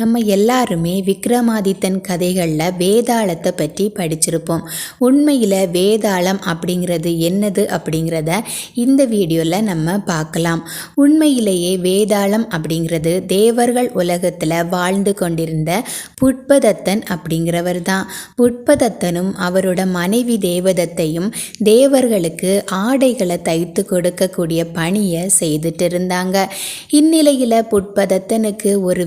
நம்ம எல்லாருமே விக்ரமாதித்தன் கதைகளில் வேதாளத்தை பற்றி படிச்சிருப்போம். உண்மையில் வேதாளம் அப்படிங்கிறது என்னது அப்படிங்கிறத இந்த வீடியோவில் நம்ம பார்க்கலாம். உண்மையிலேயே வேதாளம் அப்படிங்கிறது தேவர்கள் உலகத்தில் வாழ்ந்து கொண்டிருந்த புட்பதத்தன் அப்படிங்கிறவர் தான் புட்பதத்தனும் அவரோட மனைவி தேவதத்தையும் தேவர்களுக்கு ஆடைகளை தைத்து கொடுக்கக்கூடிய பணியை செய்துட்டு இருந்தாங்க. இந்நிலையில் புட்பதத்தனுக்கு ஒரு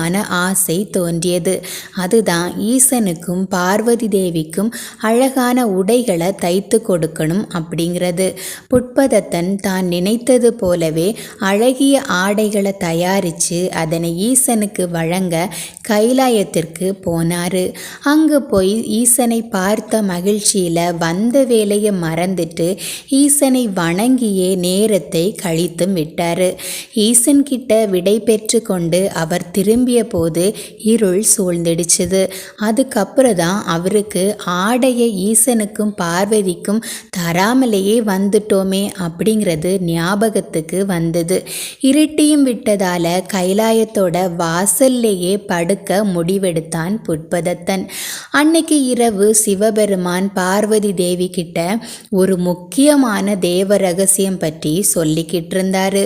விபரீதமான ஆசை தோன்றியது. அதுதான் ஈசனுக்கும் பார்வதி தேவிக்கும் அழகான உடைகளை தைத்து கொடுக்கணும் அப்படிங்கிறது. புட்பதத்தன் தான் நினைத்தது போலவே அழகிய ஆடைகளை தயாரித்து அதனை ஈசனுக்கு வழங்க கைலாயத்திற்கு போனார். அங்கு போய் ஈசனை பார்த்த மகிழ்ச்சியில் வந்த வேலையை மறந்துட்டு ஈசனை வணங்கியே நேரத்தை கழித்தும் விட்டார். ஈசன்கிட்ட விடை பெற்று கொண்டு அவர் திரும்பிய போது இருள் சூழ்ந்திடுச்சுது. அதுக்கப்புறம் தான் அவருக்கு ஆடையை ஈசனுக்கும் பார்வதிக்கும் தராமலேயே வந்துட்டோமே அப்படிங்கிறது ஞாபகத்துக்கு வந்தது. இருட்டியும் விட்டதால கைலாயத்தோட வாசல்லையே படுக்க முடிவெடுத்தான் புட்பதத்தன். அன்னைக்கு இரவு சிவபெருமான் பார்வதி தேவி கிட்ட ஒரு முக்கியமான தேவ ரகசியம் பற்றி சொல்லிக்கிட்டு இருந்தாரு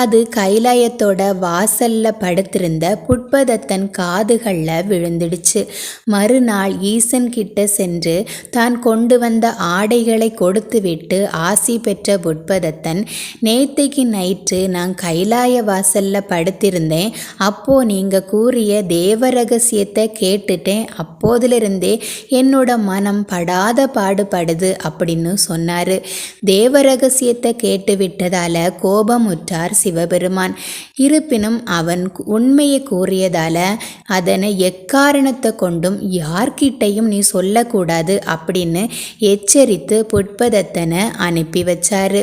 அது கைலாயத்தோட வாசல்ல படுத்திருந்த புட்பதத்தன் காதுகளில் விழுந்துடுச்சு. மறுநாள் ஈசன் கிட்ட சென்று தான் கொண்டு வந்த ஆடைகளை கொடுத்துவிட்டு ஆசி பெற்ற புட்பதத்தன் நேத்தைக்கு நைட்டு நான் கைலாய வாசல்ல படுத்திருந்தேன். அப்போ நீங்க கூறிய தேவ ரகசியத்தை கேட்டுட்டேன். அப்போதிலிருந்தே என்னோட மனம் படாத பாடுபடுது அப்படின்னு சொன்னாரு. தேவ ரகசியத்தை கேட்டு விட்டதால கோபமுற்றார் சிவபெருமான். இருப்பினும் அவன் உண்மையை கூற கூறியதால அதனை எக்காரணத்தை கொண்டும் யார்கிட்டையும் நீ சொல்லக்கூடாது அப்படின்னு எச்சரித்து புட்பதத்தனை அனுப்பி வச்சாரு.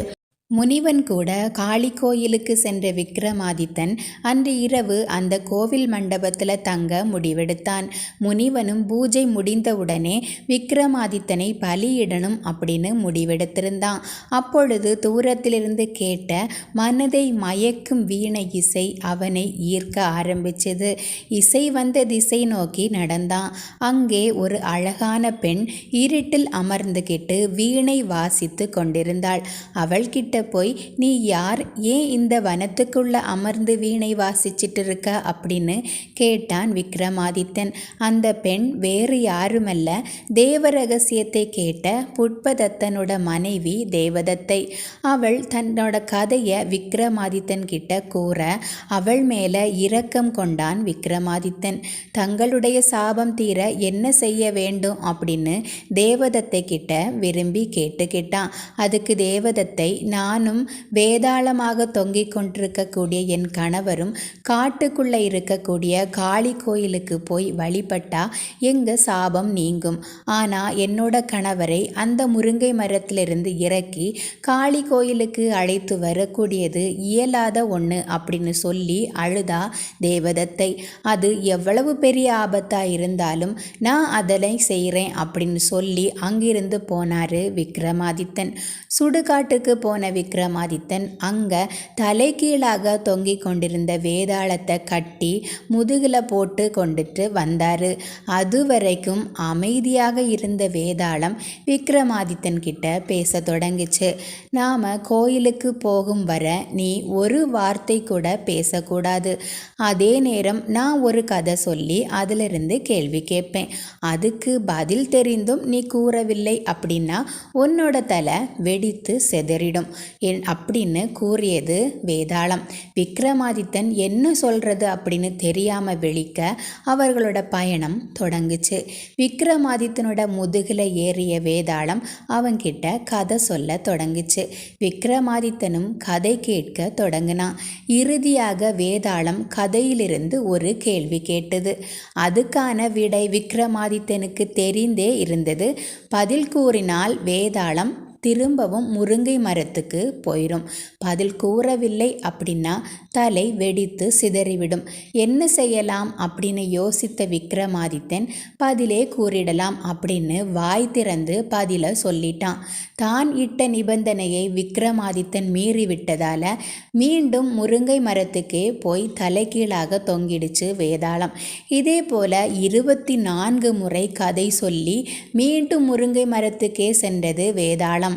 முனிவன் கூட காளி கோயிலுக்கு சென்ற விக்ரமாதித்தன் அன்று இரவு அந்த கோவில் மண்டபத்தில் தங்க முடிவெடுத்தான். முனிவனும் பூஜை முடிந்தவுடனே விக்ரமாதித்தனை பலியிடணும் அப்படின்னு முடிவெடுத்திருந்தான். அப்பொழுது தூரத்திலிருந்து கேட்ட மனதை மயக்கும் வீணை இசை அவனை ஈர்க்க ஆரம்பிச்சது. இசை வந்த திசை நோக்கி நடந்தான். அங்கே ஒரு அழகான பெண் இருட்டில் அமர்ந்துகிட்டு வீணை வாசித்து கொண்டிருந்தாள். அவள்கிட்ட போய் நீ யார்? ஏன் இந்த வனத்துக்குள்ள அமர்ந்து வீணை வாசிச்சிட்டு இருக்க அப்படின்னு கேட்டான் விக்ரமாதித்தன். அந்த பெண் வேறு யாருமல்ல. தேவ ரகசியத்தை கேட்ட புட்பதத்தனோட மனைவி தேவதத்தை. அவள் தன்னோட கதையை விக்ரமாதித்தன் கிட்ட கூற அவள் மேல இரக்கம் கொண்டான் விக்ரமாதித்தன். தங்களுடைய சாபம் தீர என்ன செய்ய வேண்டும்? அப்படின்னு தேவதத்தை கிட்ட விரும்பி கேட்டுக்கிட்டான். அதுக்கு தேவதத்தை நான் நானும் வேதாளமாக தொங்கிக் கொண்டிருக்கக்கூடிய என் கணவரும் காட்டுக்குள்ளே இருக்கக்கூடிய காளி கோயிலுக்கு போய் வழிபட்டா எங்க சாபம் நீங்கும். ஆனால் என்னோட கணவரை அந்த முருங்கை மரத்திலிருந்து இறக்கி காளி கோயிலுக்கு அழைத்து வரக்கூடியது இயலாத ஒன்று அப்படின்னு சொல்லி அழுதா தேவதத்தை. அது எவ்வளவு பெரிய ஆபத்தாக இருந்தாலும் நான் அதனை செய்கிறேன் அப்படின்னு சொல்லி அங்கிருந்து போனார் விக்ரமாதித்தன். சுடுகாட்டுக்கு போன விக்ரமாதித்தன் அங்கே தலைகீழாக தொங்கிக் கொண்டிருந்த வேதாளத்தை கட்டி முதுகில் போட்டு கொண்டுட்டு வந்தார். அது வரைக்கும் அமைதியாக இருந்த வேதாளம் விக்ரமாதித்தன் கிட்ட பேச தொடங்குச்சு. நாம் கோயிலுக்கு போகும் வர நீ ஒரு வார்த்தை கூட பேசக்கூடாது. அதே நேரம் நான் ஒரு கதை சொல்லி அதிலிருந்து கேள்வி கேட்பேன். அதுக்கு பதில் தெரிந்தும் நீ கூறவில்லை அப்படின்னா உன்னோட தலை வெடித்து செதறிடும். என் அப்படின்னு கூறியது வேதாளம். விக்ரமாதித்தன் என்ன சொல்கிறது அப்படின்னு தெரியாமல் விழிக்க அவர்களோட பயணம் தொடங்குச்சு. விக்ரமாதித்தனோட முதுகில் ஏறிய வேதாளம் அவன்கிட்ட கதை சொல்ல தொடங்குச்சு. விக்ரமாதித்தனும் கதை கேட்க தொடங்கினான். இறுதியாக வேதாளம் கதையிலிருந்து ஒரு கேள்வி கேட்டது. அதுக்கான விடை விக்ரமாதித்தனுக்கு தெரிந்தே இருந்தது. பதில் கூறினால் வேதாளம் திரும்பவும் முருங்கை மரத்துக்கு போயிடும். பதில் கூறவில்லை அப்படின்னா தலை வெடித்து சிதறிவிடும். என்ன செய்யலாம்? அப்படின்னு யோசித்த விக்ரமாதித்தன் பதிலே கூறிடலாம் அப்படின்னு வாய் திறந்து பதில சொல்லிட்டான். தான் இட்ட நிபந்தனையை விக்ரமாதித்தன் மீறிவிட்டதால் மீண்டும் முருங்கை மரத்துக்கே போய் தலைகீழாக தொங்கிடுச்சு வேதாளம். இதே போல இருபத்தி நான்கு முறை கதை சொல்லி மீண்டும் முருங்கை மரத்துக்கே சென்றது வேதாளம்.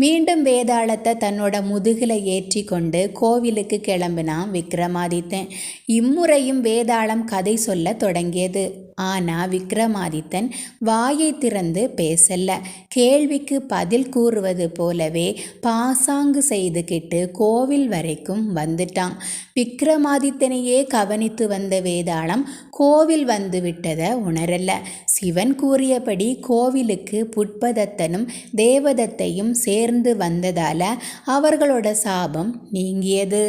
மீண்டும் வேதாளத்தை தன்னோட முதுகில் ஏற்றி கொண்டு கோவிலுக்கு கிளம்பினான் விக்ரமாதித்தன். இம்முறையும் வேதாளம் கதை சொல்ல தொடங்கியது. ஆனால் விக்ரமாதித்தன் வாயை திறந்து பேசல. கேள்விக்கு பதில் கூறுவது போலவே பாசாங்கு செய்துகிட்டு கோவில் வரைக்கும் வந்துட்டான். விக்ரமாதித்தனையே கவனித்து வந்த வேதாளம் கோவில் வந்து விட்டதை உணரல. சிவன் கூறியபடி கோவிலுக்கு புட்பதத்தனும் தேவதத்தையும் உயர்ந்து வந்ததால் அவர்களோட சாபம் நீங்கியது.